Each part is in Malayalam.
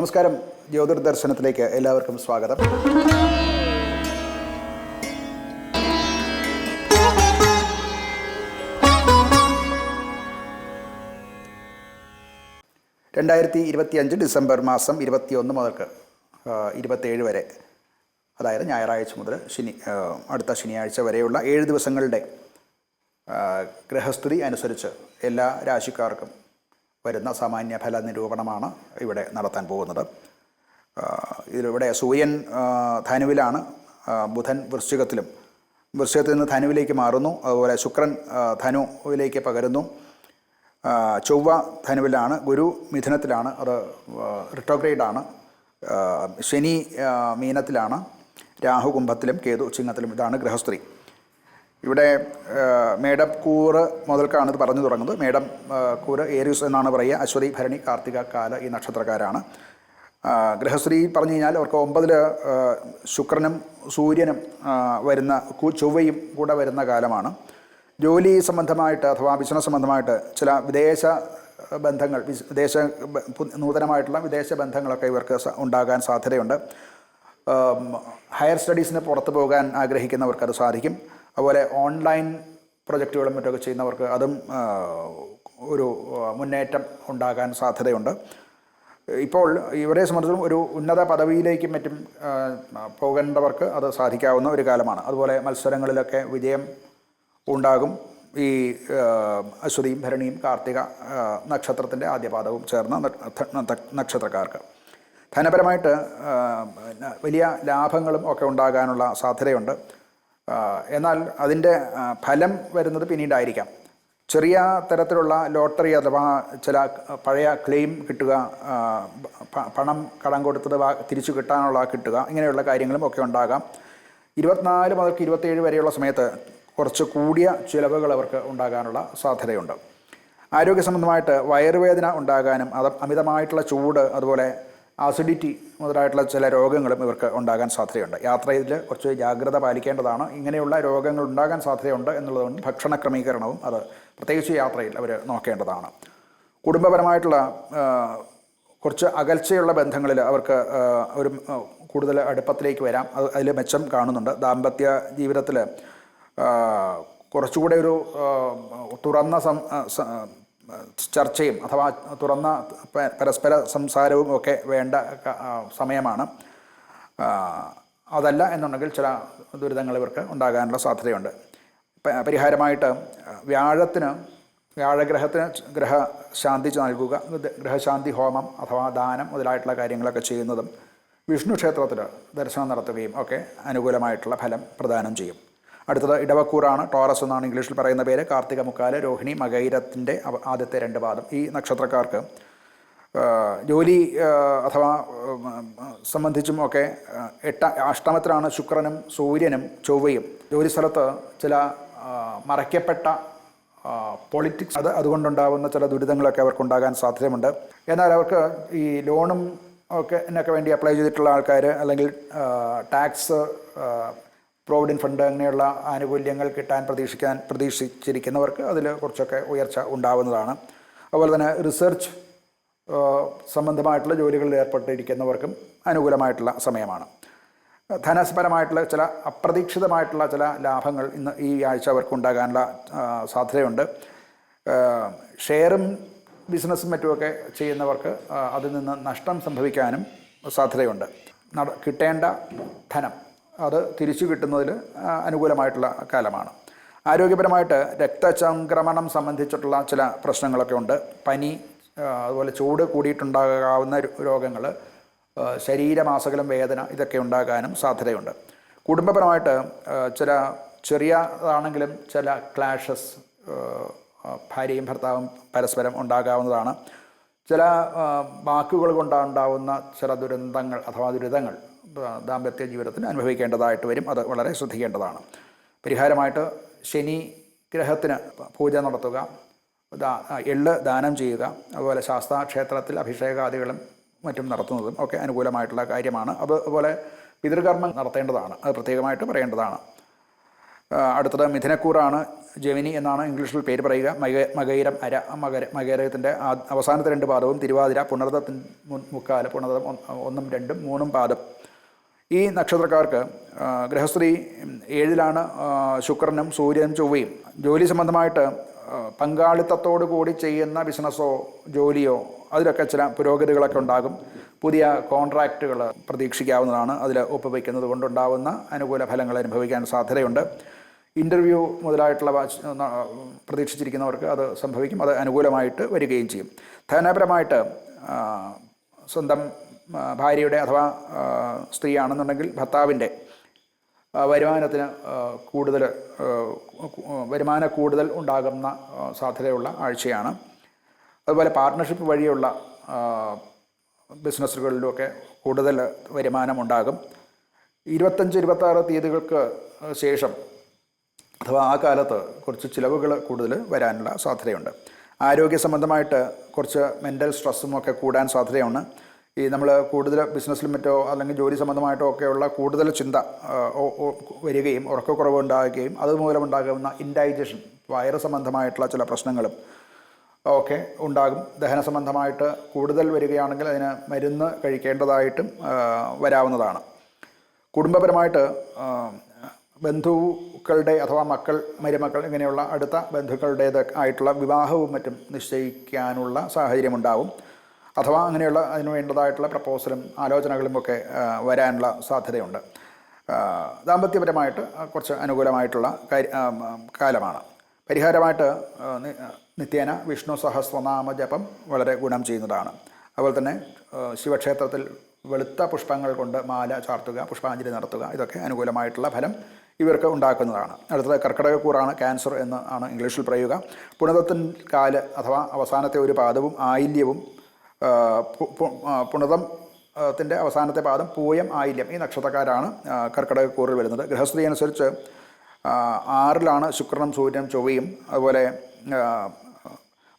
നമസ്കാരം. ജ്യോതിർ ദർശനത്തിലേക്ക് എല്ലാവർക്കും സ്വാഗതം. രണ്ടായിരത്തി ഇരുപത്തി അഞ്ച് ഡിസംബർ മാസം ഇരുപത്തിയൊന്ന് മുതൽക്ക് ഇരുപത്തേഴ് വരെ അതായത് ഞായറാഴ്ച മുതൽ ശനി അടുത്ത ശനിയാഴ്ച വരെയുള്ള ഏഴ് ദിവസങ്ങളുടെ ഗ്രഹസ്ഥിതി അനുസരിച്ച് എല്ലാ രാശിക്കാർക്കും വരുന്ന സാമാന്യ ഫല നിരൂപണമാണ് ഇവിടെ നടത്താൻ പോകുന്നത്. ഇതിലിവിടെ സൂര്യൻ ധനുവിലാണ് ബുധൻ വൃശ്ചികത്തിലും. വൃശ്ചികത്തിൽ നിന്ന് ധനുവിലേക്ക് മാറുന്നു. അതുപോലെ ശുക്രൻ ധനുവിലേക്ക് പകരുന്നു. ചൊവ്വ ധനുവിലാണ് ഗുരു മിഥുനത്തിലാണ് അത് റിട്ടോഗ്രേഡാണ് ശനി മീനത്തിലാണ് രാഹു കുംഭത്തിലും കേതു ചിങ്ങത്തിലും ഇതാണ് ഗൃഹസ്ഥിതി ഇവിടെ മേഡം കൂറ് മുതൽക്കാണ് ഇത് പറഞ്ഞു തുടങ്ങുന്നത്. മേഡം കൂറ് ഏരിയസ് എന്നാണ് പറയുക. അശ്വതി ഭരണി കാർത്തിക കാല ഈ നക്ഷത്രക്കാരാണ്. ഗ്രഹശ്രീ പറഞ്ഞു കഴിഞ്ഞാൽ അവർക്ക് ഒമ്പതിൽ ശുക്രനും സൂര്യനും വരുന്ന ചൊവ്വയും കൂടെ വരുന്ന കാലമാണ്. ജോലി സംബന്ധമായിട്ട് അഥവാ ബിസിനസ് സംബന്ധമായിട്ട് ചില വിദേശ ബന്ധങ്ങൾ വിദേശ നൂതനമായിട്ടുള്ള വിദേശ ബന്ധങ്ങളൊക്കെ ഇവർക്ക് ഉണ്ടാകാൻ സാധ്യതയുണ്ട്. ഹയർ സ്റ്റഡീസിന് പുറത്തു പോകാൻ ആഗ്രഹിക്കുന്നവർക്ക് അത് സാധിക്കും. അതുപോലെ ഓൺലൈൻ പ്രൊജക്റ്റുകളും മറ്റൊക്കെ ചെയ്യുന്നവർക്ക് അതും ഒരു മുന്നേറ്റം ഉണ്ടാകാൻ സാധ്യതയുണ്ട്. ഇപ്പോൾ ഇവരെ സംബന്ധിച്ചും ഒരു ഉന്നത പദവിയിലേക്കും മറ്റും പോകേണ്ടവർക്ക് അത് സാധിക്കാവുന്ന ഒരു കാലമാണ്. അതുപോലെ മത്സരങ്ങളിലൊക്കെ വിജയം ഉണ്ടാകും. ഈ അശ്വതിയും ഭരണിയും കാർത്തിക നക്ഷത്രത്തിന്റെ ആദ്യപാദവും ചേർന്ന നക്ഷ- നക്ഷ- നക്ഷത്രക്കാർക്ക്. ധനപരമായിട്ട് വലിയ ലാഭങ്ങളും ഒക്കെ ഉണ്ടാകാനുള്ള സാധ്യതയുണ്ട്. എന്നാൽ അതിന്റെ ഫലം വരുന്നത് പിന്നീടായിരിക്കാം. ചെറിയ തരത്തിലുള്ള ലോട്ടറി അഥവാ ചില പഴയ ക്ലെയിം കിട്ടുക പണം കടം കൊടുത്തത് തിരിച്ചു കിട്ടാനുള്ള കിട്ടുക ഇങ്ങനെയുള്ള കാര്യങ്ങളും ഒക്കെ ഉണ്ടാകാം. ഇരുപത്തിനാല് മുതൽ ഇരുപത്തേഴ് വരെയുള്ള സമയത്ത് കുറച്ച് കൂടിയ ചിലവുകൾ അവർക്ക് ഉണ്ടാകാനുള്ള സാധ്യതയുണ്ട്. ആരോഗ്യ സംബന്ധമായിട്ട് വയറുവേദന ഉണ്ടാകാനും അത് അമിതമായിട്ടുള്ള ചൂട് അതുപോലെ ആസിഡിറ്റി മുതലായിട്ടുള്ള ചില രോഗങ്ങളും ഇവർക്ക് ഉണ്ടാകാൻ സാധ്യതയുണ്ട്. യാത്രയിൽ കുറച്ച് ജാഗ്രത പാലിക്കേണ്ടതാണ്. ഇങ്ങനെയുള്ള രോഗങ്ങൾ ഉണ്ടാകാൻ സാധ്യതയുണ്ട് എന്നുള്ളതുകൊണ്ട് ഭക്ഷണ ക്രമീകരണവും അത് പ്രത്യേകിച്ച് യാത്രയിൽ അവർ നോക്കേണ്ടതാണ്. കുടുംബപരമായിട്ടുള്ള കുറച്ച് അകൽച്ചയുള്ള ബന്ധങ്ങളിൽ അവർക്ക് ഒരു കൂടുതൽ അടുപ്പത്തിലേക്ക് വരാം. അത് അതിൽ മെച്ചം കാണുന്നുണ്ട്. ദാമ്പത്യ ജീവിതത്തിൽ കുറച്ചുകൂടെ ഒരു തുറന്ന ചർച്ചയും അഥവാ തുറന്ന പരസ്പര സംസാരവും ഒക്കെ വേണ്ട സമയമാണ്. അതല്ല എന്നുണ്ടെങ്കിൽ ചില ദുരിതങ്ങൾ ഇവർക്ക് ഉണ്ടാകാനുള്ള സാധ്യതയുണ്ട്. പരിഹാരമായിട്ട് വ്യാഴത്തിന് വ്യാഴഗ്രഹത്തിന് ഗ്രഹശാന്തി നൽകുക ഗ്രഹശാന്തി ഹോമം അഥവാ ദാനം മുതലായിട്ടുള്ള കാര്യങ്ങളൊക്കെ ചെയ്യുന്നതും വിഷ്ണു ക്ഷേത്രത്തിൽ ദർശനം നടത്തുകയും ഒക്കെ അനുകൂലമായിട്ടുള്ള ഫലം പ്രദാനം ചെയ്യും. അടുത്തത് ഇടവക്കൂറാണ്. ടോറസ് എന്നാണ് ഇംഗ്ലീഷിൽ പറയുന്ന പേര്. കാർത്തിക മുക്കാൽ രോഹിണി മകൈരത്തിന്റെ ആദ്യത്തെ രണ്ട് പാദം ഈ നക്ഷത്രക്കാർക്ക് ജോലി അഥവാ സംബന്ധിച്ചും ഒക്കെ എട്ട അഷ്ടമത്തിലാണ് ശുക്രനും സൂര്യനും ചൊവ്വയും. ജോലി സ്ഥലത്ത് ചില മറയ്ക്കപ്പെട്ട പൊളിറ്റിക്സ് അത് അതുകൊണ്ടുണ്ടാകുന്ന ചില ദുരിതങ്ങളൊക്കെ അവർക്കുണ്ടാകാൻ സാധ്യതയുണ്ട്. എന്നാൽ അവർക്ക് ഈ ലോണും ഒക്കെ എന്നൊക്കെ വേണ്ടി അപ്ലൈ ചെയ്തിട്ടുള്ള ആൾക്കാർ അല്ലെങ്കിൽ ടാക്സ് പ്രോവിഡന്റ് ഫണ്ട് അങ്ങനെയുള്ള ആനുകൂല്യങ്ങൾ കിട്ടാൻ പ്രതീക്ഷിക്കാൻ പ്രതീക്ഷിച്ചിരിക്കുന്നവർക്ക് അതിൽ കുറച്ചൊക്കെ ഉയർച്ച ഉണ്ടാവുന്നതാണ്. അതുപോലെ തന്നെ റിസർച്ച് സംബന്ധമായിട്ടുള്ള ജോലികളിൽ ഏർപ്പെട്ടിരിക്കുന്നവർക്കും അനുകൂലമായിട്ടുള്ള സമയമാണ്. ധനസ്പരമായിട്ടുള്ള ചില അപ്രതീക്ഷിതമായിട്ടുള്ള ചില ലാഭങ്ങൾ ഇന്ന് ഈ ആഴ്ച അവർക്ക് ഉണ്ടാകാനുള്ള സാധ്യതയുണ്ട്. ഷെയറും ബിസിനസ്സും മറ്റുമൊക്കെ ചെയ്യുന്നവർക്ക് അതിൽ നിന്ന് നഷ്ടം സംഭവിക്കാനും സാധ്യതയുണ്ട്. കിട്ടേണ്ട ധനം അത് തിരിച്ചു കിട്ടുന്നതിൽ അനുകൂലമായിട്ടുള്ള കാലമാണ്. ആരോഗ്യപരമായിട്ട് രക്തചംക്രമണം സംബന്ധിച്ചിട്ടുള്ള ചില പ്രശ്നങ്ങളൊക്കെ ഉണ്ട്. പനി അതുപോലെ ചൂട് കൂടിയിട്ടുണ്ടാകാവുന്ന രോഗങ്ങൾ ശരീരമാസകലം വേദന ഇതൊക്കെ ഉണ്ടാകാനും സാധ്യതയുണ്ട്. കുടുംബപരമായിട്ട് ചില ചെറിയതാണെങ്കിലും ചില ക്ലാഷസ് ഭാര്യയും ഭർത്താവും പരസ്പരം ഉണ്ടാകാവുന്നതാണ്. ചില വാക്കുകൾ കൊണ്ടുണ്ടാവുന്ന ചില ദുരന്തങ്ങൾ അഥവാ ദുരിതങ്ങൾ ദാമ്പത്യ ജീവിതത്തിന് അനുഭവിക്കേണ്ടതായിട്ട് വരും. അത് വളരെ ശ്രദ്ധിക്കേണ്ടതാണ്. പരിഹാരമായിട്ട് ശനി ഗ്രഹത്തിന് പൂജ നടത്തുക. എള്ള് ദാനം ചെയ്യുക. അതുപോലെ ശാസ്താ ക്ഷേത്രത്തിൽ അഭിഷേകാദികളും മറ്റും നടത്തുന്നതും ഒക്കെ അനുകൂലമായിട്ടുള്ള കാര്യമാണ്. അതുപോലെ പിതൃകർമ്മം നടത്തേണ്ടതാണ്. അത് പ്രത്യേകമായിട്ട് പറയേണ്ടതാണ്. അടുത്തത് മിഥുനക്കൂറാണ്. ജമിനി എന്നാണ് ഇംഗ്ലീഷിൽ പേര് പറയുക. മക മകൈരം അര മകര മകേരത്തിന്റെ അവസാനത്തെ രണ്ട് പാദവും തിരുവാതിര പുണർദത്തിൻ മുക്കാൽ പുണർദം ഒന്നും രണ്ടും മൂന്നും പാദം. ഈ നക്ഷത്രക്കാർക്ക് ഗൃഹസ്ഥിതി ഏഴിലാണ് ശുക്രനും സൂര്യനും ചൊവ്വയും. ജോലി സംബന്ധമായിട്ട് പങ്കാളിത്തത്തോടു കൂടി ചെയ്യുന്ന ബിസിനസ്സോ ജോലിയോ അതിലൊക്കെ ചില പുരോഗതികളൊക്കെ ഉണ്ടാകും. പുതിയ കോൺട്രാക്റ്റുകൾ പ്രതീക്ഷിക്കാവുന്നതാണ്. അതിൽ ഒപ്പുവയ്ക്കുന്നത് കൊണ്ടുണ്ടാവുന്ന അനുകൂല ഫലങ്ങൾ അനുഭവിക്കാൻ സാധ്യതയുണ്ട്. ഇന്റർവ്യൂ മുതലായിട്ടുള്ള പ്രതീക്ഷിച്ചിരിക്കുന്നവർക്ക് അത് സംഭവിക്കും. അത് അനുകൂലമായിട്ട് വരികയും ചെയ്യും. ധനപരമായിട്ട് സ്വന്തം ഭാര്യയുടെ അഥവാ സ്ത്രീയാണെന്നുണ്ടെങ്കിൽ ഭർത്താവിന്റെ വരുമാനത്തിന് കൂടുതൽ വരുമാന കൂടുതൽ ഉണ്ടാകുന്ന സാധ്യതയുള്ള ആഴ്ചയാണ്. അതുപോലെ പാർട്ട്ണർഷിപ്പ് വഴിയുള്ള ബിസിനസ്സുകളിലുമൊക്കെ കൂടുതൽ വരുമാനം ഉണ്ടാകും. ഇരുപത്തഞ്ച് ഇരുപത്താറ് തീയതികൾക്ക് ശേഷം അഥവാ ആ കാലത്ത് കുറച്ച് ചിലവുകൾ കൂടുതൽ വരാനുള്ള സാധ്യതയുണ്ട്. ആരോഗ്യ സംബന്ധമായിട്ട് കുറച്ച് മെന്റൽ സ്ട്രെസ്സും ഒക്കെ കൂടാൻ സാധ്യതയാണ് ഈ നമ്മൾ കൂടുതൽ ബിസിനസ്സിലും മറ്റോ അല്ലെങ്കിൽ ജോലി സംബന്ധമായിട്ടോ ഒക്കെയുള്ള കൂടുതൽ ചിന്ത വരികയും ഉറക്കക്കുറവ് ഉണ്ടാകുകയും അതുമൂലം ഉണ്ടാകുന്ന ഇൻഡൈജഷൻ വയറ് സംബന്ധമായിട്ടുള്ള ചില പ്രശ്നങ്ങളും ഒക്കെ ഉണ്ടാകും. ദഹന സംബന്ധമായിട്ട് കൂടുതൽ വരികയാണെങ്കിൽ അതിന് മരുന്ന് കഴിക്കേണ്ടതായിട്ടും വരാവുന്നതാണ്. കുടുംബപരമായിട്ട് ബന്ധുക്കളുടെ അഥവാ മക്കൾ മരുമക്കൾ ഇങ്ങനെയുള്ള അടുത്ത ബന്ധുക്കളുടേത് ആയിട്ടുള്ള വിവാഹവും മറ്റും നിശ്ചയിക്കാനുള്ള സാഹചര്യമുണ്ടാവും. അഥവാ അങ്ങനെയുള്ള അതിന് വേണ്ടതായിട്ടുള്ള പ്രപ്പോസലും ആലോചനകളും ഒക്കെ വരാനുള്ള സാധ്യതയുണ്ട്. ദാമ്പത്യപരമായിട്ട് കുറച്ച് അനുകൂലമായിട്ടുള്ള കാലമാണ്. പരിഹാരമായിട്ട് നിത്യേന വിഷ്ണു സഹസ്രനാമ ജപം വളരെ ഗുണം ചെയ്യുന്നതാണ്. അതുപോലെ തന്നെ ശിവക്ഷേത്രത്തിൽ വെളുത്ത പുഷ്പങ്ങൾ കൊണ്ട് മാല ചാർത്തുക പുഷ്പാഞ്ജലി നടത്തുക ഇതൊക്കെ അനുകൂലമായിട്ടുള്ള ഫലം ഇവർക്ക് ഉണ്ടാക്കുന്നതാണ്. അടുത്തത് കർക്കിടകക്കൂറാണ് ക്യാൻസർ എന്ന് ആണ് ഇംഗ്ലീഷിൽ പറയുക. പുണതത്തിൻ കാൽ അഥവാ അവസാനത്തെ ഒരു പാദവും ആയില്യവും പുണതം ത്തിന്റെ അവസാനത്തെ പാദം പൂയം ആയില്യം. ഈ നക്ഷത്രക്കാരാണ് കർക്കിടക കർക്കിടകക്കൂറിൽ വരുന്നത്. ഗൃഹസ്ഥിതി അനുസരിച്ച് ആറിലാണ് ശുക്രനും സൂര്യനും ചൊവ്വയും. അതുപോലെ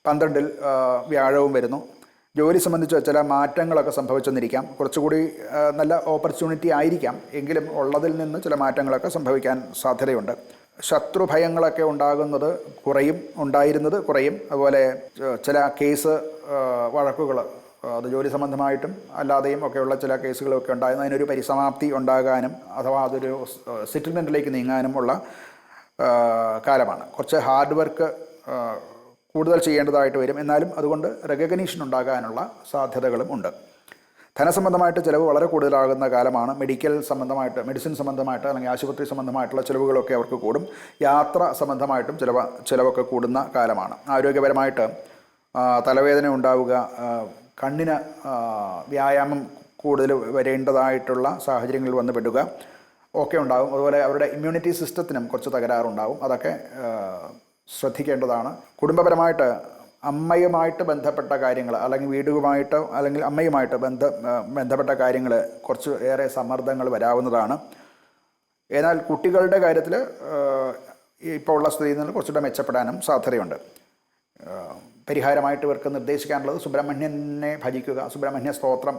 പന്ത്രണ്ടിൽ വ്യാഴവും വരുന്നു. ജോലി സംബന്ധിച്ച് ചില മാറ്റങ്ങളൊക്കെ സംഭവിച്ചെന്നിരിക്കാം. കുറച്ചുകൂടി നല്ല ഓപ്പർച്യൂണിറ്റി ആയിരിക്കാം. എങ്കിലും ഉള്ളതിൽ നിന്ന് ചില മാറ്റങ്ങളൊക്കെ സംഭവിക്കാൻ സാധ്യതയുണ്ട്. ശത്രുഭയങ്ങളൊക്കെ ഉണ്ടാകുന്നത് കുറയും ഉണ്ടായിരുന്നത് കുറയും. അതുപോലെ ചില കേസ് വഴക്കുകൾ അത് ജോലി സംബന്ധമായിട്ടും അല്ലാതെയും ഒക്കെയുള്ള ചില കേസുകളൊക്കെ ഉണ്ടായിരുന്നു. അതിനൊരു പരിസമാപ്തി ഉണ്ടാകാനും അഥവാ അതൊരു സെറ്റിൽമെന്റിലേക്ക് നീങ്ങാനും ഉള്ള കാലമാണ്. കുറച്ച് ഹാർഡ് വർക്ക് കൂടുതൽ ചെയ്യേണ്ടതായിട്ട് വരും. എന്നാലും അതുകൊണ്ട് റെക്കഗ്നീഷൻ ഉണ്ടാകാനുള്ള സാധ്യതകളും ഉണ്ട്. ധനസംബന്ധമായിട്ട് ചിലവ് വളരെ കൂടുതലാകുന്ന കാലമാണ്. മെഡിക്കൽ സംബന്ധമായിട്ട് മെഡിസിൻ സംബന്ധമായിട്ട് അല്ലെങ്കിൽ ആശുപത്രി സംബന്ധമായിട്ടുള്ള ചിലവുകളൊക്കെ അവർക്ക് കൂടും. യാത്ര സംബന്ധമായിട്ടും ചിലവ ചിലവൊക്കെ കൂടുന്ന കാലമാണ്. ആരോഗ്യപരമായിട്ട് തലവേദന ഉണ്ടാവുക കണ്ണിന് വ്യായാമം കൂടുതൽ വരേണ്ടതായിട്ടുള്ള സാഹചര്യങ്ങളിൽ വന്ന് പെടുക ഒക്കെ ഉണ്ടാകും. അതുപോലെ അവരുടെ ഇമ്മ്യൂണിറ്റി സിസ്റ്റത്തിനും കുറച്ച് തകരാറുണ്ടാവും അതൊക്കെ ശ്രദ്ധിക്കേണ്ടതാണ്. കുടുംബപരമായിട്ട് അമ്മയുമായിട്ട് ബന്ധപ്പെട്ട കാര്യങ്ങൾ അല്ലെങ്കിൽ വീടുമായിട്ടോ അല്ലെങ്കിൽ അമ്മയുമായിട്ട് ബന്ധ ബന്ധപ്പെട്ട കാര്യങ്ങൾ കുറച്ച് ഏറെ സമ്മർദ്ദങ്ങൾ വരാവുന്നതാണ്. എന്നാൽ കുട്ടികളുടെ കാര്യത്തിൽ ഇപ്പോൾ ഉള്ള സ്ഥിതിയിൽ നിന്ന് കുറച്ചുകൂടെ മെച്ചപ്പെടാനും സാധ്യതയുണ്ട്. പരിഹാരമായിട്ട് ഇവർക്ക് നിർദ്ദേശിക്കാനുള്ളത് സുബ്രഹ്മണ്യനെ ഭജിക്കുക സുബ്രഹ്മണ്യ സ്തോത്രം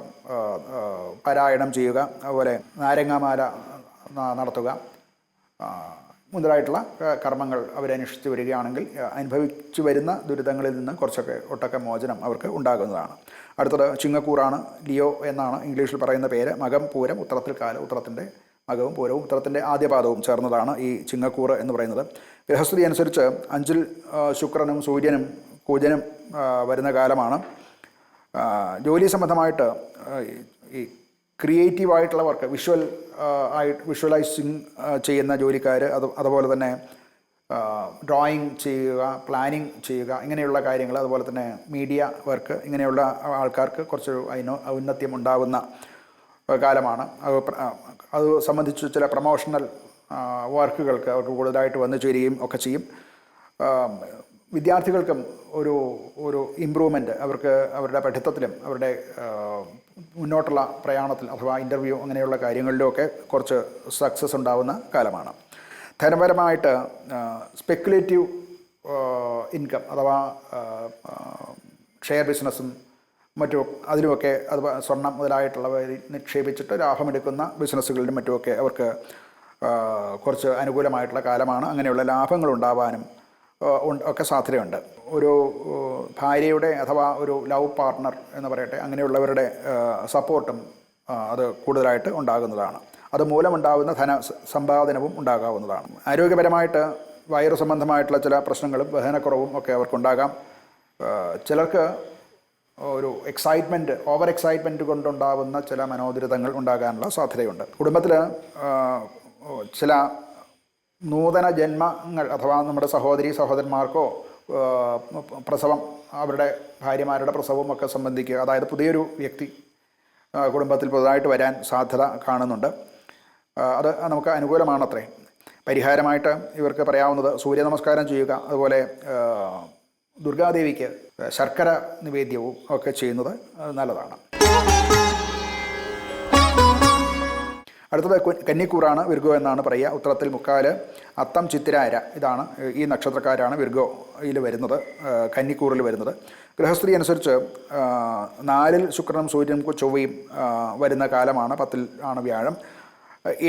പാരായണം ചെയ്യുക അതുപോലെ നാരങ്ങാമാല നടത്തുക മുതലായിട്ടുള്ള കർമ്മങ്ങൾ അവരനുഷ്ഠിച്ച് വരികയാണെങ്കിൽ അനുഭവിച്ചു വരുന്ന ദുരിതങ്ങളിൽ നിന്ന് കുറച്ചൊക്കെ ഒട്ടൊക്കെ മോചനം അവർക്ക് ഉണ്ടാകുന്നതാണ്. അടുത്തത് ചിങ്ങക്കൂറാണ് ലിയോ എന്നാണ് ഇംഗ്ലീഷിൽ പറയുന്ന പേര്. മകം പൂരം ഉത്തരത്തിൽ കാല ഉത്തരത്തിന്റെ മകവും പൂരവും ഉത്തരത്തിന്റെ ആദ്യപാദവും ചേർന്നതാണ് ഈ ചിങ്ങക്കൂറ് എന്ന് പറയുന്നത്. ഗൃഹസ്ഥിതി അനുസരിച്ച് അഞ്ചിൽ ശുക്രനും സൂര്യനും കൂജനും വരുന്ന കാലമാണ്. ജോലി സംബന്ധമായിട്ട് ഈ ക്രിയേറ്റീവായിട്ടുള്ള വർക്ക് വിഷ്വൽ ആയിട്ട് വിഷ്വലൈസിങ് ചെയ്യുന്ന ജോലിക്കാർ അത് അതുപോലെ തന്നെ ഡ്രോയിങ് ചെയ്യുക പ്ലാനിങ് ചെയ്യുക ഇങ്ങനെയുള്ള കാര്യങ്ങൾ അതുപോലെ തന്നെ മീഡിയ വർക്ക് ഇങ്ങനെയുള്ള ആൾക്കാർക്ക് കുറച്ച് അതിന് ഔന്നത്യം ഉണ്ടാകുന്ന കാലമാണ്. അത് അത് സംബന്ധിച്ച് ചില പ്രൊമോഷണൽ വർക്കുകൾക്ക് അവർക്ക് കൂടുതലായിട്ട് വന്നു ചേരുകയും ഒക്കെ ചെയ്യും. വിദ്യാർത്ഥികൾക്കും ഒരു ഒരു ഇമ്പ്രൂവ്മെന്റ് അവർക്ക് അവരുടെ പഠിത്തത്തിലും അവരുടെ മുന്നോട്ടുള്ള പ്രയാണത്തിൽ അഥവാ ഇന്റർവ്യൂ അങ്ങനെയുള്ള കാര്യങ്ങളിലുമൊക്കെ കുറച്ച് സക്സസ് ഉണ്ടാവുന്ന കാലമാണ്. ധനപരമായിട്ട് സ്പെക്കുലേറ്റീവ് ഇൻകം അഥവാ ഷെയർ ബിസിനസ്സും മറ്റും അതിലുമൊക്കെ അത് സ്വർണം മുതലായിട്ടുള്ളവർ നിക്ഷേപിച്ചിട്ട് ലാഭമെടുക്കുന്ന ബിസിനസ്സുകളിലും മറ്റുമൊക്കെ അവർക്ക് കുറച്ച് അനുകൂലമായിട്ടുള്ള കാലമാണ്. അങ്ങനെയുള്ള ലാഭങ്ങൾ ഉണ്ടാവാനും ഒക്കെ സാധ്യതയുണ്ട്. ഒരു ഭാര്യയുടെ അഥവാ ഒരു ലവ് പാർട്ട്ണർ എന്ന് പറയട്ടെ അങ്ങനെയുള്ളവരുടെ സപ്പോർട്ടും അത് കൂടുതലായിട്ട് ഉണ്ടാകുന്നതാണ്. അത് മൂലമുണ്ടാകുന്ന ധന സമ്പാദനവും ഉണ്ടാകാവുന്നതാണ്. ആരോഗ്യപരമായിട്ട് വയറു സംബന്ധമായിട്ടുള്ള ചില പ്രശ്നങ്ങളും ദഹനക്കുറവും ഒക്കെ അവർക്കുണ്ടാകാം. ചിലർക്ക് ഒരു എക്സൈറ്റ്മെന്റ് ഓവർ എക്സൈറ്റ്മെന്റ് കൊണ്ടുണ്ടാകുന്ന ചില മനോദുരിതങ്ങൾ ഉണ്ടാകാനുള്ള സാധ്യതയുണ്ട്. കുടുംബത്തിൽ ചില നൂതന ജന്മങ്ങൾ അഥവാ നമ്മുടെ സഹോദരി സഹോദരന്മാർക്കോ പ്രസവം അവരുടെ ഭാര്യമാരുടെ പ്രസവവും ഒക്കെ സംബന്ധിക്കുക അതായത് പുതിയൊരു വ്യക്തി കുടുംബത്തിൽ പുതുതായിട്ട് വരാൻ സാധ്യത കാണുന്നുണ്ട്. അത് നമുക്ക് അനുകൂലമാണത്രേ. പരിഹാരമായിട്ട് ഇവർക്ക് പറയാവുന്നത് സൂര്യ നമസ്കാരം ചെയ്യുക അതുപോലെ ദുർഗാദേവിക്ക് ശർക്കര നിവേദ്യവും ഒക്കെ ചെയ്യുന്നത് നല്ലതാണ്. അടുത്തത് കന്നിക്കൂറാണ് വിർഗോ എന്നാണ് പറയുക. ഉത്തരത്തിൽ മുക്കാൽ അത്തം ചിത്തിരാര ഇതാണ് ഈ നക്ഷത്രക്കാരാണ് വിർഗോയിൽ വരുന്നത് കന്നിക്കൂറിൽ വരുന്നത്. ഗൃഹസ്ഥിതി അനുസരിച്ച് നാലിൽ ശുക്രനും സൂര്യനും ചൊവ്വയും വരുന്ന കാലമാണ് പത്തിൽ ആണ് വ്യാഴം.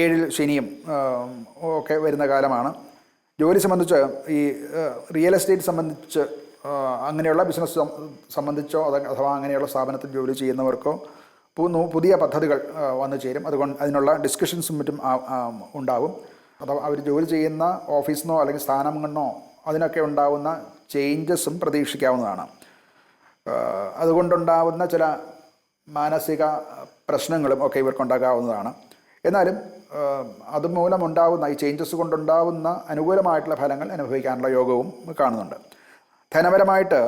ഏഴിൽ ശനിയും ഒക്കെ വരുന്ന കാലമാണ്. ജോലി സംബന്ധിച്ച് ഈ റിയൽ എസ്റ്റേറ്റ് സംബന്ധിച്ച് അങ്ങനെയുള്ള ബിസിനസ് സംബന്ധിച്ചോ അഥവാ അങ്ങനെയുള്ള സ്ഥാപനത്തിൽ ജോലി ചെയ്യുന്നവർക്കോ പുതിയ പദ്ധതികൾ വന്നു ചേരും. അതുകൊണ്ട് അതിനുള്ള ഡിസ്കഷൻസും മറ്റും ഉണ്ടാവും. അഥവാ അവർ ജോലി ചെയ്യുന്ന ഓഫീസിനോ അല്ലെങ്കിൽ സ്ഥാനമെന്നോ അതിനൊക്കെ ഉണ്ടാവുന്ന ചേഞ്ചസും പ്രതീക്ഷിക്കാവുന്നതാണ്. അതുകൊണ്ടുണ്ടാവുന്ന ചില മാനസിക പ്രശ്നങ്ങളും ഒക്കെ ഇവർക്കുണ്ടാകാവുന്നതാണ്. എന്നാലും അതുമൂലം അതുമൂലമുണ്ടാവുന്ന ഈ ചേഞ്ചസ് കൊണ്ടുണ്ടാവുന്ന അനുകൂലമായിട്ടുള്ള ഫലങ്ങൾ അനുഭവിക്കാനുള്ള യോഗവും കാണുന്നുണ്ട്. ധനപരമായിട്ട്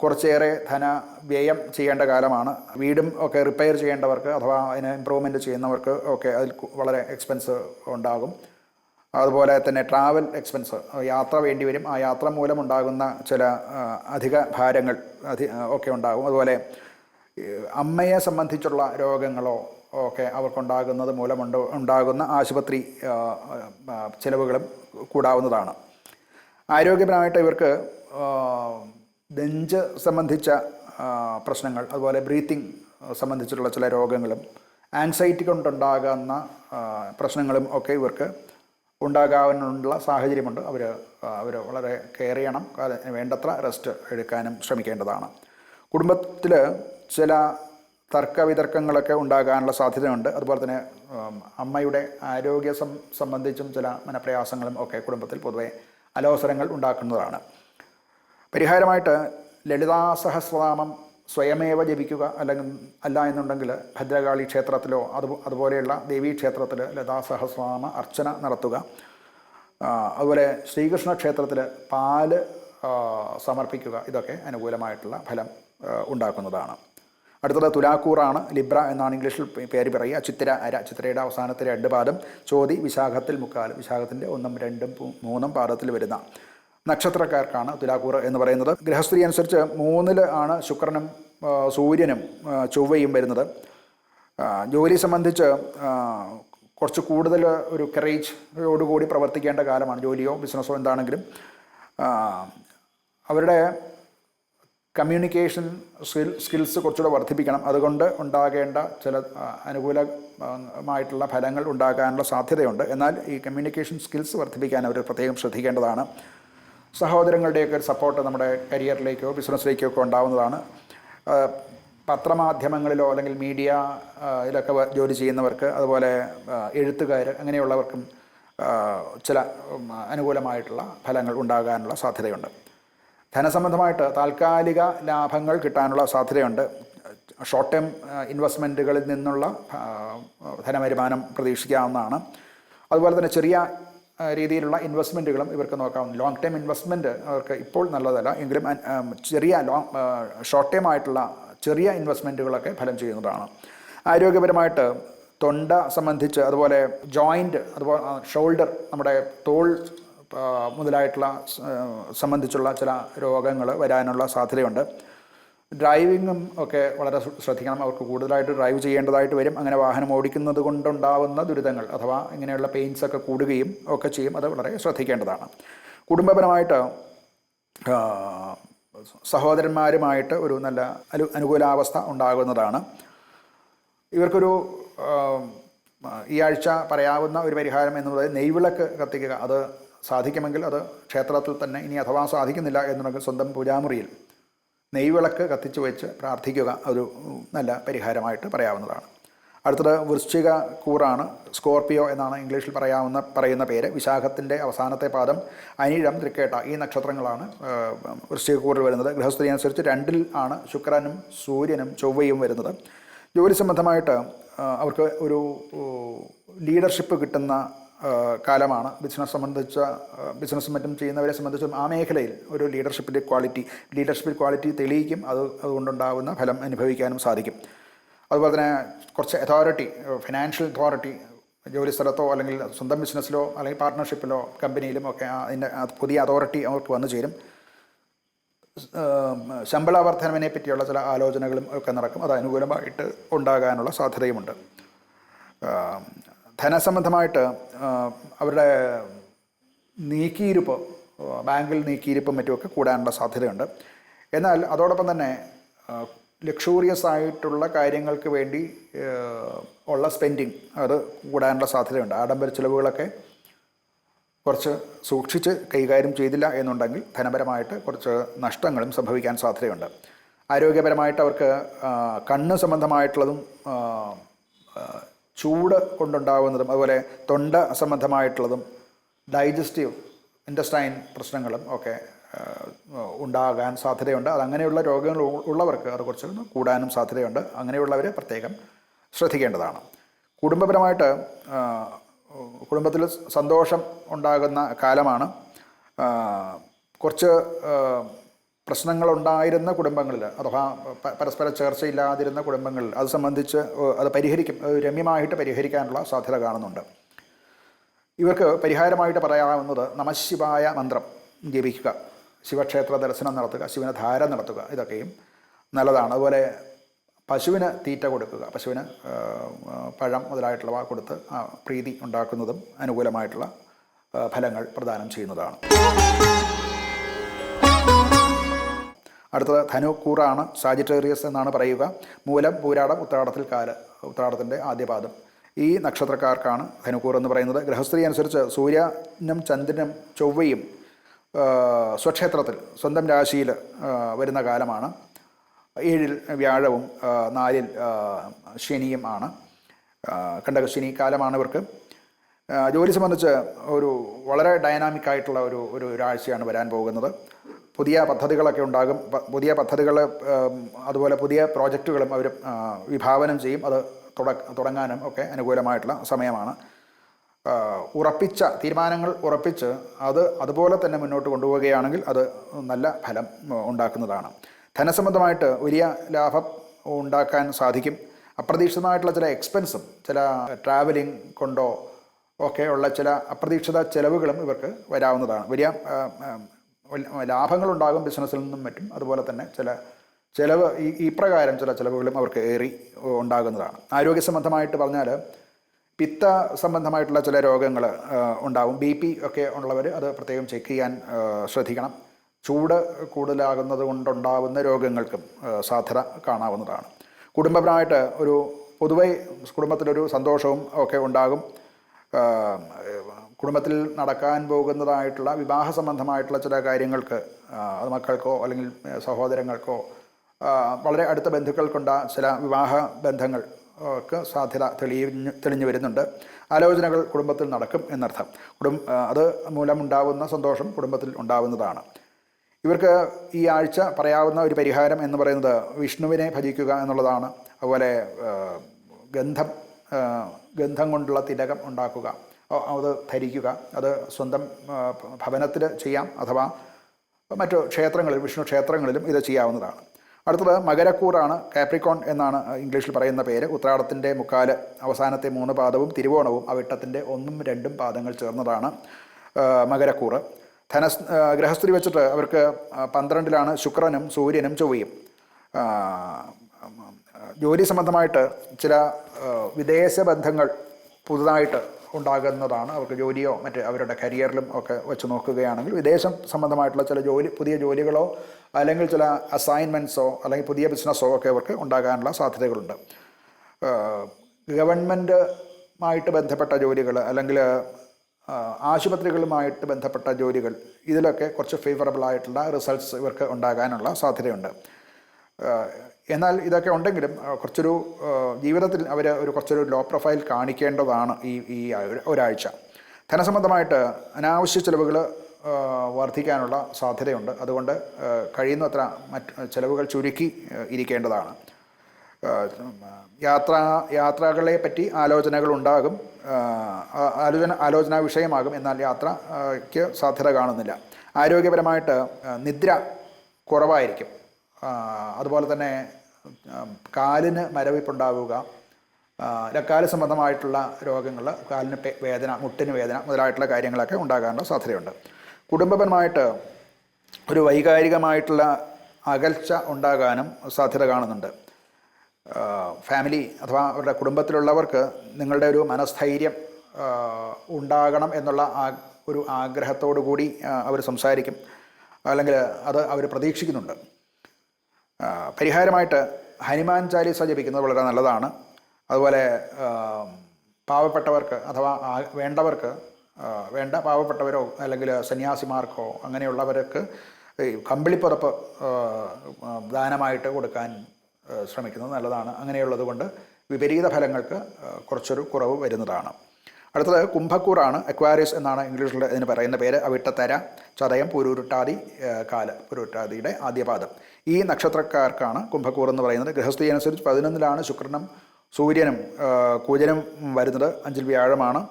കുറച്ചേറെ ധന വ്യയം ചെയ്യേണ്ട കാലമാണ്. വീടും ഒക്കെ റിപ്പയർ ചെയ്യേണ്ടവർക്ക് അഥവാ അതിന് ഇമ്പ്രൂവ്മെന്റ് ചെയ്യുന്നവർക്ക് ഒക്കെ അതിൽ വളരെ എക്സ്പെൻസ് ഉണ്ടാകും. അതുപോലെ തന്നെ ട്രാവൽ എക്സ്പെൻസ് യാത്ര വേണ്ടി വരും. ആ യാത്ര മൂലമുണ്ടാകുന്ന ചില അധിക ഭാരങ്ങൾ അധി ഒക്കെ ഉണ്ടാകും. അതുപോലെ അമ്മയെ സംബന്ധിച്ചുള്ള രോഗങ്ങളോ ഒക്കെ അവർക്കുണ്ടാകുന്നത് മൂലമുണ്ട് ഉണ്ടാകുന്ന ആശുപത്രി ചിലവുകളും കൂടാവുന്നതാണ്. ആരോഗ്യപരമായിട്ട് ഇവർക്ക് നെഞ്ച് സംബന്ധിച്ച പ്രശ്നങ്ങൾ അതുപോലെ ബ്രീത്തിങ് സംബന്ധിച്ചിട്ടുള്ള ചില രോഗങ്ങളും ആൻസൈറ്റി കൊണ്ടുണ്ടാകുന്ന പ്രശ്നങ്ങളും ഒക്കെ ഇവർക്ക് ഉണ്ടാകാനുള്ള സാഹചര്യമുണ്ട്. അവർ അവർ വളരെ കെയർ ചെയ്യണം. വേണ്ടത്ര റെസ്റ്റ് എടുക്കാനും ശ്രമിക്കേണ്ടതാണ്. കുടുംബത്തിൽ ചില തർക്ക വിതർക്കങ്ങളൊക്കെ ഉണ്ടാകാനുള്ള സാധ്യതയുണ്ട്. അതുപോലെ തന്നെ അമ്മയുടെ ആരോഗ്യ സംബന്ധിച്ചും ചില മനപ്രയാസങ്ങളും ഒക്കെ കുടുംബത്തിൽ പൊതുവെ അലോസരങ്ങൾ ഉണ്ടാക്കുന്നതാണ്. പരിഹാരമായിട്ട് ലളിതാ സഹസ്രനാമം സ്വയമേവ ജപിക്കുക അല്ലെങ്കിൽ അല്ല എന്നുണ്ടെങ്കിൽ ഭദ്രകാളി ക്ഷേത്രത്തിലോ അത് അതുപോലെയുള്ള ദേവീ ക്ഷേത്രത്തിൽ ലളിതാ സഹസ്രനാമ അർച്ചന നടത്തുക. അതുപോലെ ശ്രീകൃഷ്ണ ക്ഷേത്രത്തിൽ പാൽ സമർപ്പിക്കുക. ഇതൊക്കെ അനുകൂലമായിട്ടുള്ള ഫലം ഉണ്ടാക്കുന്നതാണ്. അടുത്തത് തുലാക്കൂറാണ്. ലിബ്ര എന്നാണ് ഇംഗ്ലീഷിൽ പേര് പറയുക. ചിത്തിര അര. ചിത്തിരയുടെ അവസാനത്തെ രണ്ട് പാദം. ചോതി വിശാഖത്തിൽ മുക്കാൽ. വിശാഖത്തിന്റെ ഒന്നും രണ്ടും മൂന്നും പാദത്തിൽ വരുന്ന നക്ഷത്രക്കാർക്കാണ് തുലാക്കൂർ എന്ന് പറയുന്നത്. ഗ്രഹസ്ഥിതി അനുസരിച്ച് മൂന്നിൽ ആണ് ശുക്രനും സൂര്യനും ചൊവ്വയും വരുന്നത്. ജോലി സംബന്ധിച്ച് കുറച്ച് കൂടുതൽ ഒരു കറേജോടുകൂടി പ്രവർത്തിക്കേണ്ട കാലമാണ് ജോലിയോ ബിസിനസ്സോ എന്താണെങ്കിലും. അവരുടെ കമ്മ്യൂണിക്കേഷൻ സ്കിൽ സ്കിൽസ് കുറച്ചുകൂടെ വർദ്ധിപ്പിക്കണം. അതുകൊണ്ട് ഉണ്ടാകേണ്ട ചില അനുകൂലമായിട്ടുള്ള ഫലങ്ങൾ ഉണ്ടാകാനുള്ള സാധ്യതയുണ്ട്. എന്നാൽ ഈ കമ്മ്യൂണിക്കേഷൻ സ്കിൽസ് വർദ്ധിപ്പിക്കാൻ അവർ പ്രത്യേകം ശ്രദ്ധിക്കേണ്ടതാണ്. സഹോദരങ്ങളുടെയൊക്കെ ഒരു സപ്പോർട്ട് നമ്മുടെ കരിയറിലേക്കോ ബിസിനസ്സിലേക്കോ ഒക്കെ ഉണ്ടാവുന്നതാണ് പത്രമാധ്യമങ്ങളിലോ അല്ലെങ്കിൽ മീഡിയ ഇതിലൊക്കെ ജോലി ചെയ്യുന്നവർക്ക് അതുപോലെ എഴുത്തുകാർ അങ്ങനെയുള്ളവർക്കും ചില അനുകൂലമായിട്ടുള്ള ഫലങ്ങൾ ഉണ്ടാകാനുള്ള സാധ്യതയുണ്ട്. ധനസംബന്ധമായിട്ട് താൽക്കാലിക ലാഭങ്ങൾ കിട്ടാനുള്ള സാധ്യതയുണ്ട്. ഷോർട്ട് ടേം ഇൻവെസ്റ്റ്മെന്റുകളിൽ നിന്നുള്ള ധനവരുമാനം പ്രതീക്ഷിക്കാവുന്നതാണ്. അതുപോലെ തന്നെ ചെറിയ രീതിയിലുള്ള ഇൻവെസ്റ്റ്മെന്റുകളും ഇവർക്ക് നോക്കാം. ലോങ് ടേം ഇൻവെസ്റ്റ്മെന്റ് അവർക്ക് ഇപ്പോൾ നല്ലതല്ല. എങ്കിലും ചെറിയ ലോങ് ഷോർട്ട് ടേം ആയിട്ടുള്ള ചെറിയ ഇൻവെസ്റ്റ്മെന്റുകളൊക്കെ ഫലം ചെയ്യുന്നതാണ്. ആരോഗ്യപരമായിട്ട് തൊണ്ട സംബന്ധിച്ച് അതുപോലെ ജോയിന്റ് അതുപോലെ ഷോൾഡർ നമ്മുടെ തോൾ മുതലായിട്ടുള്ള സംബന്ധിച്ചുള്ള ചില രോഗങ്ങൾ വരാനുള്ള സാധ്യതയുണ്ട്. ഡ്രൈവിങ്ങും ഒക്കെ വളരെ ശ്രദ്ധിക്കണം. അവർക്ക് കൂടുതലായിട്ട് ഡ്രൈവ് ചെയ്യേണ്ടതായിട്ട് വരും. അങ്ങനെ വാഹനം ഓടിക്കുന്നത് കൊണ്ടുണ്ടാവുന്ന ദുരിതങ്ങൾ അഥവാ ഇങ്ങനെയുള്ള പെയിൻസ് ഒക്കെ കൂടുകയും ഒക്കെ ചെയ്യും. അത് വളരെ ശ്രദ്ധിക്കേണ്ടതാണ്. കുടുംബപരമായിട്ട് സഹോദരന്മാരുമായിട്ട് ഒരു നല്ല അനു അനുകൂലാവസ്ഥ ഉണ്ടാകുന്നതാണ്. ഇവർക്കൊരു ഈ ആഴ്ച പറയാവുന്ന ഒരു പരിഹാരം എന്നുള്ളത് നെയ്വിളക്ക് കത്തിക്കുക. അത് സാധിക്കുമെങ്കിൽ അത് ക്ഷേത്രത്തിൽ തന്നെ ഇനി അഥവാ സാധിക്കുന്നില്ല എന്നുണ്ടെങ്കിൽ സ്വന്തം പൂജാമുറിയിൽ നെയ്വിളക്ക് കത്തിച്ചു വെച്ച് പ്രാർത്ഥിക്കുക ഒരു നല്ല പരിഹാരമായിട്ട് പറയാവുന്നതാണ്. അടുത്തത് വൃശ്ചിക കൂറാണ് സ്കോർപ്പിയോ എന്നാണ് ഇംഗ്ലീഷിൽ പറയാവുന്ന പറയുന്ന പേര്. വിശാഖത്തിന്റെ അവസാനത്തെ പാദം അനിഴം തൃക്കേട്ട ഈ നക്ഷത്രങ്ങളാണ് വൃശ്ചിക കൂറിൽ വരുന്നത്. ഗൃഹസ്ഥിതി അനുസരിച്ച് രണ്ടിൽ ആണ് ശുക്രനും സൂര്യനും ചൊവ്വയും വരുന്നത്. ജോലി സംബന്ധമായിട്ട് അവർക്ക് ഒരു ലീഡർഷിപ്പ് കിട്ടുന്ന കാലമാണ് ബിസിനസ് സംബന്ധിച്ച ബിസിനസ് മറ്റും ചെയ്യുന്നവരെ സംബന്ധിച്ചും ആ മേഖലയിൽ ഒരു ലീഡർഷിപ്പിന്റെ ക്വാളിറ്റി ലീഡർഷിപ്പിൽ ക്വാളിറ്റി തെളിയിക്കും. അത് അതുകൊണ്ടുണ്ടാകുന്ന ഫലം അനുഭവിക്കാനും സാധിക്കും. അതുപോലെ തന്നെ കുറച്ച് അതോറിറ്റി ഫിനാൻഷ്യൽ അതോറിറ്റി ജോലി സ്ഥലത്തോ അല്ലെങ്കിൽ സ്വന്തം ബിസിനസ്സിലോ അല്ലെങ്കിൽ പാർട്ട്ണർഷിപ്പിലോ കമ്പനിയിലും ഒക്കെ അതിന്റെ പുതിയ അതോറിറ്റി അവർക്ക് വന്നു ചേരും. ശമ്പള വർധനവിനെ പറ്റിയുള്ള ചില ആലോചനകളും ഒക്കെ നടക്കും. അത് അനുകൂലമായിട്ട് ഉണ്ടാകാനുള്ള സാധ്യതയുമുണ്ട്. ധനസംബന്ധമായിട്ട് അവരുടെ നീക്കിയിരിപ്പ് ബാങ്കിൽ നീക്കിയിരിപ്പും മറ്റുമൊക്കെ കൂടാനുള്ള സാധ്യതയുണ്ട്. എന്നാൽ അതോടൊപ്പം തന്നെ ലക്ഷൂറിയസ് ആയിട്ടുള്ള കാര്യങ്ങൾക്ക് വേണ്ടി ഉള്ള സ്പെൻഡിങ് അത് കൂടാനുള്ള സാധ്യതയുണ്ട്. ആഡംബര ചിലവുകളൊക്കെ കുറച്ച് സൂക്ഷിച്ച് കൈകാര്യം ചെയ്തില്ല എന്നുണ്ടെങ്കിൽ ധനപരമായിട്ട് കുറച്ച് നഷ്ടങ്ങളും സംഭവിക്കാൻ സാധ്യതയുണ്ട്. ആരോഗ്യപരമായിട്ട് അവർക്ക് കണ്ണ് സംബന്ധമായിട്ടുള്ളതും ചൂട് കൊണ്ടുണ്ടാകുന്നതും അതുപോലെ തൊണ്ട സംബന്ധമായിട്ടുള്ളതും ഡൈജസ്റ്റീവ് ഇൻഡസ്റ്റൈൻ പ്രശ്നങ്ങളും ഒക്കെ ഉണ്ടാകാൻ സാധ്യതയുണ്ട്. അതങ്ങനെയുള്ള രോഗങ്ങൾ ഉള്ളവർക്ക് അത് കുറച്ച് കൂടാനും സാധ്യതയുണ്ട്. അങ്ങനെയുള്ളവർ പ്രത്യേകം ശ്രദ്ധിക്കേണ്ടതാണ്. കുടുംബപരമായിട്ട് കുടുംബത്തിൽ സന്തോഷം ഉണ്ടാകുന്ന കാലമാണ്. കുറച്ച് പ്രശ്നങ്ങളുണ്ടായിരുന്ന കുടുംബങ്ങളിൽ അഥവാ പരസ്പര ചേർച്ചയില്ലാതിരുന്ന കുടുംബങ്ങളിൽ അത് സംബന്ധിച്ച് അത് പരിഹരിക്കും രമ്യമായിട്ട് പരിഹരിക്കാനുള്ള സാധ്യത കാണുന്നുണ്ട്. ഇവർക്ക് പരിഹാരമായിട്ട് പറയാവുന്നത് നമശിവായ മന്ത്രം ജപിക്കുക ശിവക്ഷേത്ര ദർശനം നടത്തുക ശിവന് ധാര നടത്തുക ഇതൊക്കെയും നല്ലതാണ്. അതുപോലെ പശുവിന് തീറ്റ കൊടുക്കുക പശുവിന് പഴം മുതലായിട്ടുള്ളവ കൊടുത്ത് പ്രീതി ഉണ്ടാക്കുന്നതും അനുകൂലമായിട്ടുള്ള ഫലങ്ങൾ പ്രദാനം ചെയ്യുന്നതാണ്. അടുത്തത് ധനുക്കൂറാണ് സാജിറ്റേറിയസ് എന്നാണ് പറയുക. മൂലം പൂരാടം ഉത്രാടത്തിൽ കാല ഉത്രാടത്തിന്റെ ആദ്യപാദം. ഈ നക്ഷത്രക്കാർക്കാണ് ധനുക്കൂർ എന്ന് പറയുന്നത്. ഗൃഹസ്ഥിതി അനുസരിച്ച് സൂര്യനും ചന്ദ്രനും ചൊവ്വയും സ്വക്ഷേത്രത്തിൽ സ്വന്തം രാശിയിൽ വരുന്ന കാലമാണ്. ഏഴിൽ വ്യാഴവും നാലിൽ ശനിയും ആണ്. കണ്ടകശനി കാലമാണ് ഇവർക്ക്. ജോലി സംബന്ധിച്ച് ഒരു വളരെ ഡൈനാമിക് ആയിട്ടുള്ള ഒരു ഒരു ഒരാഴ്ചയാണ് വരാൻ പോകുന്നത്. പുതിയ പദ്ധതികളൊക്കെ ഉണ്ടാകും. പുതിയ പദ്ധതികൾ അതുപോലെ പുതിയ പ്രോജക്റ്റുകളും അവർ വിഭാവനം ചെയ്യും. അത് തുട തുടങ്ങാനും ഒക്കെ അനുകൂലമായിട്ടുള്ള സമയമാണ്. ഉറപ്പിച്ച തീരുമാനങ്ങൾ ഉറപ്പിച്ച് അത് അതുപോലെ തന്നെ മുന്നോട്ട് കൊണ്ടുപോവുകയാണെങ്കിൽ അത് നല്ല ഫലം ഉണ്ടാക്കുന്നതാണ്. ധനസംബന്ധമായിട്ട് വലിയ ലാഭം ഉണ്ടാക്കാൻ സാധിക്കും. അപ്രതീക്ഷിതമായിട്ടുള്ള ചില എക്സ്പെൻസും ചില ട്രാവലിംഗ് കൊണ്ടോ ഒക്കെയുള്ള ചില അപ്രതീക്ഷിത ചെലവുകളും ഇവർക്ക് വരാവുന്നതാണ്. വലിയ ലാഭങ്ങളുണ്ടാകും ബിസിനസ്സിൽ നിന്നും മറ്റും. അതുപോലെ തന്നെ ചില ചിലവ് ഈ ഈ പ്രകാരം ചില ചിലവുകളും അവർക്ക് ഏറി ഉണ്ടാകുന്നതാണ്. ആരോഗ്യ സംബന്ധമായിട്ട് പറഞ്ഞാൽ പിത്ത സംബന്ധമായിട്ടുള്ള ചില രോഗങ്ങൾ ഉണ്ടാകും ബി പി ഒക്കെ ഉള്ളവർ അത് പ്രത്യേകം ചെക്ക് ചെയ്യാൻ ശ്രദ്ധിക്കണം. ചൂട് കൂടുതലാകുന്നത് കൊണ്ടുണ്ടാവുന്ന രോഗങ്ങൾക്കും സാധ്യത കാണാവുന്നതാണ്. കുടുംബപരമായിട്ട് ഒരു പൊതുവെ കുടുംബത്തിലൊരു സന്തോഷവും ഒക്കെ ഉണ്ടാകും. കുടുംബത്തിൽ നടക്കാൻ പോകുന്നതായിട്ടുള്ള വിവാഹ സംബന്ധമായിട്ടുള്ള ചില കാര്യങ്ങൾക്ക് അത് മക്കൾക്കോ അല്ലെങ്കിൽ സഹോദരങ്ങൾക്കോ വളരെ അടുത്ത ബന്ധുക്കൾക്കുണ്ട ചില വിവാഹ ബന്ധങ്ങൾ ഒക്കെ സാധ്യത തെളിഞ്ഞു തെളിഞ്ഞു വരുന്നുണ്ട്. ആലോചനകൾ കുടുംബത്തിൽ നടക്കും എന്നർത്ഥം. കുടും അത് മൂലമുണ്ടാവുന്ന സന്തോഷം കുടുംബത്തിൽ ഉണ്ടാവുന്നതാണ്. ഇവർക്ക് ഈ ആഴ്ച പറയാവുന്ന ഒരു പരിഹാരം എന്ന് പറയുന്നത് വിഷ്ണുവിനെ ഭജിക്കുക എന്നുള്ളതാണ്. അതുപോലെ ഗന്ധം ഗന്ധം കൊണ്ടുള്ള തിലകം ഉണ്ടാക്കുക. അത് ധരിക്കുക അത് സ്വന്തം ഭവനത്തിൽ ചെയ്യാം അഥവാ മറ്റു ക്ഷേത്രങ്ങളിൽ വിഷ്ണു ക്ഷേത്രങ്ങളിലും ഇത് ചെയ്യാവുന്നതാണ് അടുത്തത് മകരക്കൂറാണ് കാപ്രിക്കോൺ എന്നാണ് ഇംഗ്ലീഷിൽ പറയുന്ന പേര് ഉത്രാടത്തിന്റെ മുക്കാൽ അവസാനത്തെ മൂന്ന് പാദവും തിരുവോണവും അവിട്ടത്തിന്റെ ഒന്നും രണ്ടും പാദങ്ങൾ ചേർന്നതാണ് മകരക്കൂറ് ധനസ് ഗ്രഹസ്ഥിതി വെച്ചിട്ട് അവർക്ക് പന്ത്രണ്ടിലാണ് ശുക്രനും സൂര്യനും ചൊവ്വയും ജോലി സംബന്ധമായിട്ട് ചില വിദേശ ബന്ധങ്ങൾ പുതുതായിട്ട് ഉണ്ടാകുന്നതാണ്. അവർക്ക് ജോലിയോ മറ്റ് അവരുടെ കരിയറിലും ഒക്കെ വെച്ച് നോക്കുകയാണെങ്കിൽ വിദേശം സംബന്ധമായിട്ടുള്ള ചില ജോലി പുതിയ ജോലികളോ അല്ലെങ്കിൽ ചില അസൈൻമെന്റ്സോ അല്ലെങ്കിൽ പുതിയ ബിസിനസ്സോ ഒക്കെ അവർക്ക് ഉണ്ടാകാനുള്ള സാധ്യതകളുണ്ട്. ഗവൺമെന്റ് ആയിട്ട് ബന്ധപ്പെട്ട ജോലികൾ അല്ലെങ്കിൽ ആശുപത്രികളുമായിട്ട് ബന്ധപ്പെട്ട ജോലികൾ ഇതിലൊക്കെ കുറച്ച് ഫേവറബിൾ ആയിട്ടുള്ള റിസൾട്ട്സ് ഇവർക്ക് ഉണ്ടാകാനുള്ള സാധ്യതയുണ്ട്. എന്നാൽ ഇതൊക്കെ ഉണ്ടെങ്കിലും കുറച്ചൊരു ജീവിതത്തിൽ അവർ ഒരു കുറച്ചൊരു ലോ പ്രൊഫൈൽ കാണിക്കേണ്ടതാണ് ഈ ഈ ഒരു- ഒരാഴ്ച. ധനസംബന്ധമായിട്ട് അനാവശ്യ ചിലവുകൾ വർദ്ധിക്കാനുള്ള സാധ്യതയുണ്ട്. അതുകൊണ്ട് കഴിയുന്നത്ര മറ്റ് ചിലവുകൾ ചുരുക്കി ഇരിക്കേണ്ടതാണ്. യാത്ര യാത്രകളെ പറ്റി ആലോചനകൾ ഉണ്ടാകും. ആലോചന ആലോചനാ വിഷയമാകും. എന്നാൽ യാത്രയ്ക്ക് സാധ്യത കാണുന്നില്ല. ആരോഗ്യപരമായിട്ട് നിദ്ര കുറവായിരിക്കും. അതുപോലെ തന്നെ കാലിന് മരവിപ്പുണ്ടാവുക. രക്കാല സംബന്ധമായിട്ടുള്ള രോഗങ്ങൾ കാലിന് വേദന മുട്ടിന് വേദന മുതലായിട്ടുള്ള കാര്യങ്ങളൊക്കെ ഉണ്ടാകാനുള്ള സാധ്യതയുണ്ട്. കുടുംബപരമായിട്ട് ഒരു വൈകാരികമായിട്ടുള്ള അകൽച്ച ഉണ്ടാകാനും സാധ്യത കാണുന്നുണ്ട്. ഫാമിലി അഥവാ അവരുടെ കുടുംബത്തിലുള്ളവർക്ക് നിങ്ങളുടെ ഒരു മനസ്ഥൈര്യം ഉണ്ടാകണം എന്നുള്ള ആ ഒരു ആഗ്രഹത്തോടു കൂടി അവർ സംസാരിക്കും. അല്ലെങ്കിൽ അത് അവർ പ്രതീക്ഷിക്കുന്നുണ്ട്. പരിഹാരമായിട്ട് ഹനുമാൻ ചാലീസ ജപിക്കുന്നത് വളരെ നല്ലതാണ്. അതുപോലെ പാവപ്പെട്ടവർക്ക് അഥവാ വേണ്ടവർക്ക് വേണ്ട പാവപ്പെട്ടവരോ അല്ലെങ്കിൽ സന്യാസിമാർക്കോ അങ്ങനെയുള്ളവർക്ക് ഈ കമ്പിളിപ്പുറപ്പ് ദാനമായിട്ട് കൊടുക്കാൻ ശ്രമിക്കുന്നത് നല്ലതാണ്. അങ്ങനെയുള്ളത് കൊണ്ട് വിപരീത ഫലങ്ങൾക്ക് കുറച്ചൊരു കുറവ് വരുന്നതാണ്. അടുത്തത് കുംഭക്കൂറാണ് അക്വാരിയസ് എന്നാണ് ഇംഗ്ലീഷിൽ ഇതിന് പറയുന്ന പേര്. അവിട്ടത്തര ചതയം പുരുരുട്ടാതി കാല പുരുരുട്ടാതിയുടെ ആദ്യപാദം. ഈ നക്ഷത്രക്കാർക്കാണ് കുംഭക്കൂർ എന്ന് പറയുന്നത്. ഗൃഹസ്ഥി അനുസരിച്ച് പതിനൊന്നിലാണ് ശുക്രനും സൂര്യനും കൂജനും വരുന്നത്. അഞ്ചിൽ വ്യാഴമാണ്.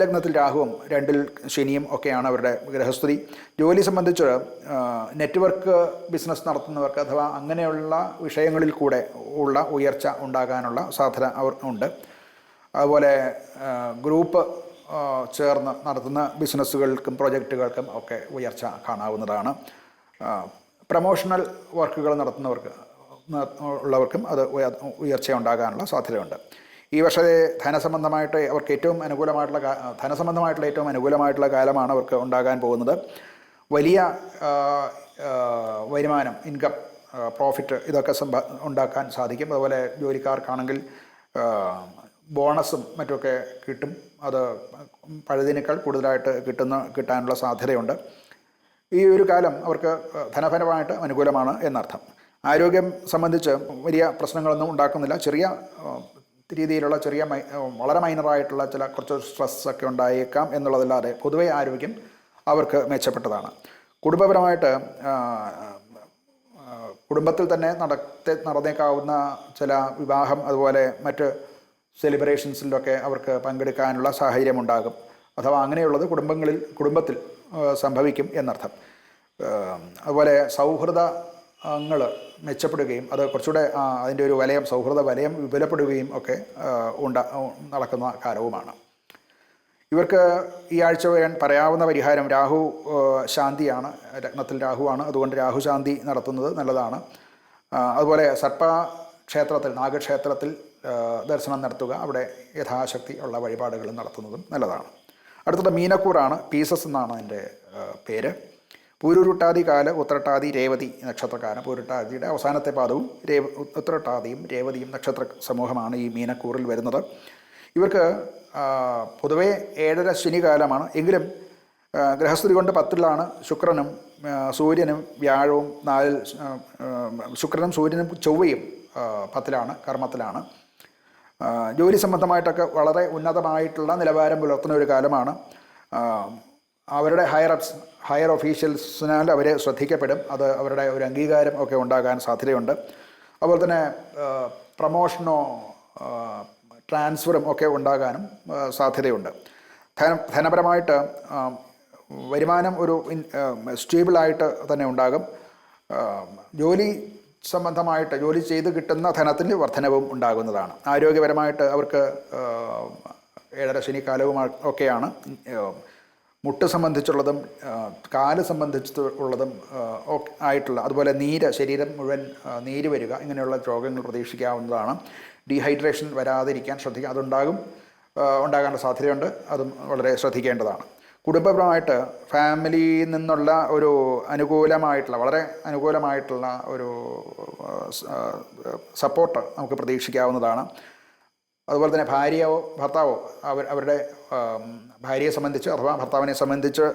ലഗ്നത്തിൽ രാഹുവും രണ്ടിൽ ശനിയും ഒക്കെയാണ് അവരുടെ ഗൃഹസ്ഥിതി. ജോലി സംബന്ധിച്ച് നെറ്റ്വർക്ക് ബിസിനസ് നടത്തുന്നവർക്ക് അഥവാ അങ്ങനെയുള്ള വിഷയങ്ങളിൽ കൂടെ ഉള്ള ഉയർച്ച ഉണ്ടാകാനുള്ള സാധ്യത അവർ ഉണ്ട്. അതുപോലെ ഗ്രൂപ്പ് ചേർന്ന് നടത്തുന്ന ബിസിനസ്സുകൾക്കും പ്രൊജക്റ്റുകൾക്കും ഒക്കെ ഉയർച്ച കാണാവുന്നതാണ്. പ്രമോഷണൽ വർക്കുകൾ നടത്തുന്നവർക്ക് ഉള്ളവർക്കും അത് ഉയർച്ച ഉണ്ടാകാനുള്ള സാധ്യതയുണ്ട്. ഈ വർഷത്തെ ധനസംബന്ധമായിട്ട് അവർക്ക് ഏറ്റവും അനുകൂലമായിട്ടുള്ള ധനസംബന്ധമായിട്ടുള്ള ഏറ്റവും അനുകൂലമായിട്ടുള്ള കാലമാണ് അവർക്ക് ഉണ്ടാകാൻ പോകുന്നത്. വലിയ വരുമാനം ഇൻകം പ്രോഫിറ്റ് ഇതൊക്കെ ഉണ്ടാക്കാൻ സാധിക്കും. അതുപോലെ ജോലിക്കാർക്കാണെങ്കിൽ ബോണസും മറ്റുമൊക്കെ കിട്ടും. അത് പഴുതിനേക്കാൾ കൂടുതലായിട്ട് കിട്ടുന്ന കിട്ടാനുള്ള സാധ്യതയുണ്ട്. ഈ ഒരു കാലം അവർക്ക് ധനപരമായിട്ട് അനുകൂലമാണ് എന്നർത്ഥം. ആരോഗ്യം സംബന്ധിച്ച് വലിയ പ്രശ്നങ്ങളൊന്നും ഉണ്ടാക്കുന്നില്ല. ചെറിയ രീതിയിലുള്ള ചെറിയ വളരെ മൈനറായിട്ടുള്ള ചില കുറച്ച് സ്ട്രെസ് ഒക്കെ ഉണ്ടായേക്കാം എന്നുള്ളതല്ലാതെ പൊതുവെ ആരോഗ്യം അവർക്ക് മെച്ചപ്പെട്ടതാണ്. കുടുംബപരമായിട്ട് കുടുംബത്തിൽ തന്നെ നടത്തി നടന്നേക്കാവുന്ന ചില വിവാഹം അതുപോലെ മറ്റ് സെലിബ്രേഷൻസിലൊക്കെ അവർക്ക് പങ്കെടുക്കാനുള്ള സാഹചര്യം ഉണ്ടാകും അഥവാ അങ്ങനെയുള്ളത് കുടുംബങ്ങളിൽ കുടുംബത്തിൽ സംഭവിക്കും എന്നർത്ഥം. അതുപോലെ സൗഹൃദങ്ങൾ മെച്ചപ്പെടുകയും അത് കുറച്ചുകൂടെ അതിന്റെ ഒരു വലയം സൗഹൃദ വലയം വിപുലപ്പെടുകയും ഒക്കെ ഉണ്ടാ നടക്കുന്ന കാലവുമാണ്. ഇവർക്ക് ഈ ആഴ്ച പറയാവുന്ന പരിഹാരം രാഹു ശാന്തിയാണ്. രത്നത്തിൽ രാഹുവാണ്. അതുകൊണ്ട് രാഹു ശാന്തി നടത്തുന്നത് നല്ലതാണ്. അതുപോലെ സർപ്പ ക്ഷേത്രത്തിൽ നാഗക്ഷേത്രത്തിൽ ദർശനം നടത്തുക. അവിടെ യഥാശക്തി ഉള്ള വഴിപാടുകൾ നടത്തുന്നതും നല്ലതാണ്. അടുത്തത് മീനക്കൂറാണ്. പീസസ് എന്നാണ് അതിന്റെ പേര്. പൂരുരുട്ടാതി കാല ഉത്രട്ടാതി രേവതി നക്ഷത്രക്കാരൻ. പൂരുട്ടാതിയുടെ അവസാനത്തെ പാദവും രേവ ഉത്രട്ടാതിയും രേവതിയും നക്ഷത്ര സമൂഹമാണ് ഈ മീനക്കൂറിൽ വരുന്നത്. ഇവർക്ക് പൊതുവേ ഏഴര ശനി കാലമാണ് എങ്കിലും ഗ്രഹസ്ഥിതി കൊണ്ട് പത്തിലാണ് ശുക്രനും സൂര്യനും വ്യാഴവും നാലിൽ ശുക്രനും സൂര്യനും ചൊവ്വയും പത്തിലാണ് കർമ്മത്തിലാണ്. ജോലി സംബന്ധമായിട്ടൊക്കെ വളരെ ഉന്നതമായിട്ടുള്ള നിലവാരം പുലർത്തുന്ന ഒരു കാലമാണ്. അവരുടെ ഹയർ അപ്സ് ഹയർ ഒഫീഷ്യൽസിനാൽ അവർ ശ്രദ്ധിക്കപ്പെടും. അത് അവരുടെ ഒരു അംഗീകാരം ഒക്കെ ഉണ്ടാകാൻ സാധ്യതയുണ്ട്. അതുപോലെ തന്നെ പ്രമോഷനോ ട്രാൻസ്ഫറും ഒക്കെ ഉണ്ടാകാനും സാധ്യതയുണ്ട്. ധന ധനപരമായിട്ട് വരുമാനം ഒരു സ്റ്റേബിളായിട്ട് തന്നെ ഉണ്ടാകും. ജോലി സംബന്ധമായിട്ട് ജോലി ചെയ്ത് കിട്ടുന്ന ധനത്തിന് വർധനവും ഉണ്ടാകുന്നതാണ്. ആരോഗ്യപരമായിട്ട് അവർക്ക് ഏഴര ശനിക്കാലവും ഒക്കെയാണ്. മുട്ട് സംബന്ധിച്ചുള്ളതും കാൽ സംബന്ധിച്ചുള്ളതും ആയിട്ടുള്ള അതുപോലെ നീര് ശരീരം മുഴുവൻ നീര് വരിക ഇങ്ങനെയുള്ള രോഗങ്ങൾ പ്രതീക്ഷിക്കാവുന്നതാണ്. ഡീഹൈഡ്രേഷൻ വരാതിരിക്കാൻ ശ്രദ്ധിക്കുക അതുണ്ടാകും ഉണ്ടാകാനുള്ള സാധ്യതയുണ്ട് അതും വളരെ ശ്രദ്ധിക്കേണ്ടതാണ്. കുടുംബപരമായിട്ട് ഫാമിലിയിൽ നിന്നുള്ള ഒരു അനുകൂലമായിട്ടുള്ള വളരെ അനുകൂലമായിട്ടുള്ള ഒരു സപ്പോർട്ട് നമുക്ക് പ്രതീക്ഷിക്കാവുന്നതാണ്. അതുപോലെ തന്നെ ഭാര്യയോ ഭർത്താവോ അവർ അവരുടെ ഭാര്യയെ സംബന്ധിച്ച് അഥവാ ഭർത്താവിനെ സംബന്ധിച്ച്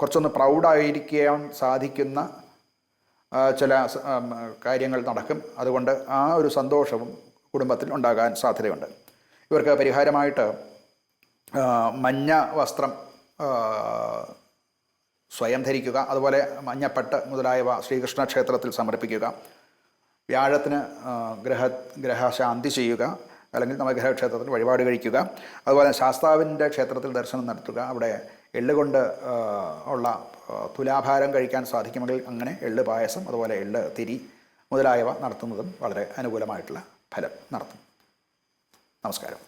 കുറച്ചൊന്ന് പ്രൗഡായിരിക്കാൻ സാധിക്കുന്ന ചില കാര്യങ്ങൾ നടക്കും. അതുകൊണ്ട് ആ ഒരു സന്തോഷവും കുടുംബത്തിൽ ഉണ്ടാകാൻ സാധ്യതയുണ്ട്. ഇവർക്ക് പരിഹാരമായിട്ട് മഞ്ഞ വസ്ത്രം സ്വയം ധരിക്കുക അതുപോലെ മഞ്ഞപ്പട്ട് മുതലായവ ശ്രീകൃഷ്ണ ക്ഷേത്രത്തിൽ സമർപ്പിക്കുക വ്യാഴത്തിന് ഗ്രഹ ഗ്രഹശാന്തി ചെയ്യുക അല്ലെങ്കിൽ നവഗ്രഹ ക്ഷേത്രത്തിൽ വഴിപാട് കഴിക്കുക അതുപോലെ ശാസ്താവിന്റെ ക്ഷേത്രത്തിൽ ദർശനം നടത്തുക അവിടെ എള്ളുകൊണ്ട് ഉള്ള തുലാഭാരം കഴിക്കാൻ സാധിക്കുമെങ്കിൽ അങ്ങനെ എള്ള് പായസം അതുപോലെ എള്ള് തിരി മുതലായവ നടത്തുന്നതും വളരെ അനുകൂലമായിട്ടുള്ള ഫലം നടത്തും. നമസ്കാരം.